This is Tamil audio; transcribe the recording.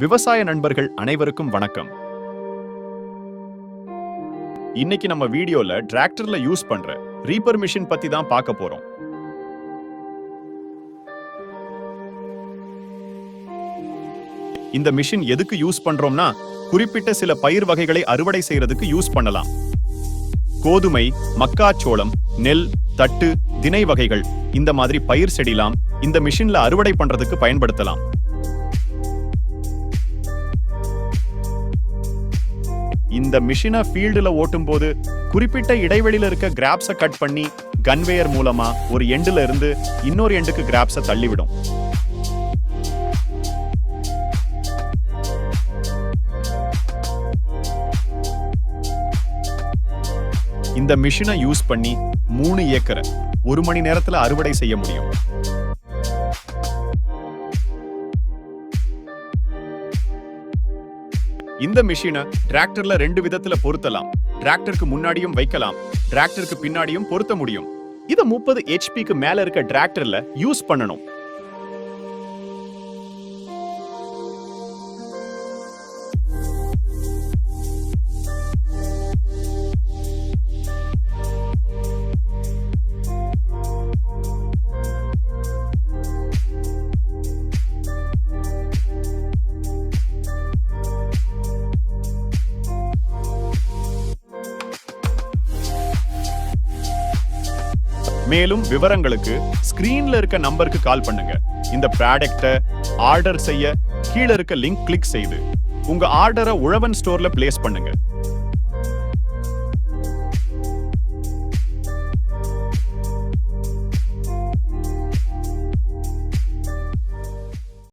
விவசாய நண்பர்கள் அனைவருக்கும் வணக்கம். இன்னைக்கு நம்ம வீடியோல டிராக்டர்ல யூஸ் பண்ற ரீப்பர் மிஷின் பத்தி தான் பார்க்க போறோம். இந்த மிஷின் எதுக்கு யூஸ் பண்றோம்னா குறிப்பிட்ட சில பயிர் வகைகளை அறுவடை செய்யறதுக்கு யூஸ் பண்ணலாம். கோதுமை மக்காச்சோளம் நெல் தட்டு தினை வகைகள் இந்த மாதிரி பயிர் செடிலாம் இந்த மிஷின்ல அறுவடை பண்றதுக்கு பயன்படுத்தலாம். இந்த மிஷினை ஃபீல்டுல ஓட்டும் போது குறிப்பிட்ட இடைவெளியில இருக்க கிராப்ஸை கட் பண்ணி கன்வேயர் மூலமா ஒரு எண்டுல இருந்து இன்னொரு எண்டுக்கு கிராப்ஸை தள்ளிவிடும். இந்த மிஷினை யூஸ் பண்ணி மூணு ஏக்கரை ஒரு மணி நேரத்தில் அறுவடை செய்ய முடியும். இந்த மிஷினை டிராக்டர்ல ரெண்டு விதத்துல பொருத்தலாம். டிராக்டருக்கு முன்னாடியும் வைக்கலாம். டிராக்டருக்கு பின்னாடியும் பொருத்த முடியும். இத முப்பது ஹெச்பிக்கு மேல இருக்க டிராக்டர்ல யூஸ் பண்ணணும். மேலும் விவரங்களுக்கு ஸ்கிரீன்ல இருக்க நம்பருக்கு கால் பண்ணுங்க. இந்த ப்ராடக்ட்டை ஆர்டர் செய்ய கீழே இருக்க லிங்க் கிளிக் செய்து உங்க ஆர்டரை உழவன் ஸ்டோர்ல பிளேஸ் பண்ணுங்க.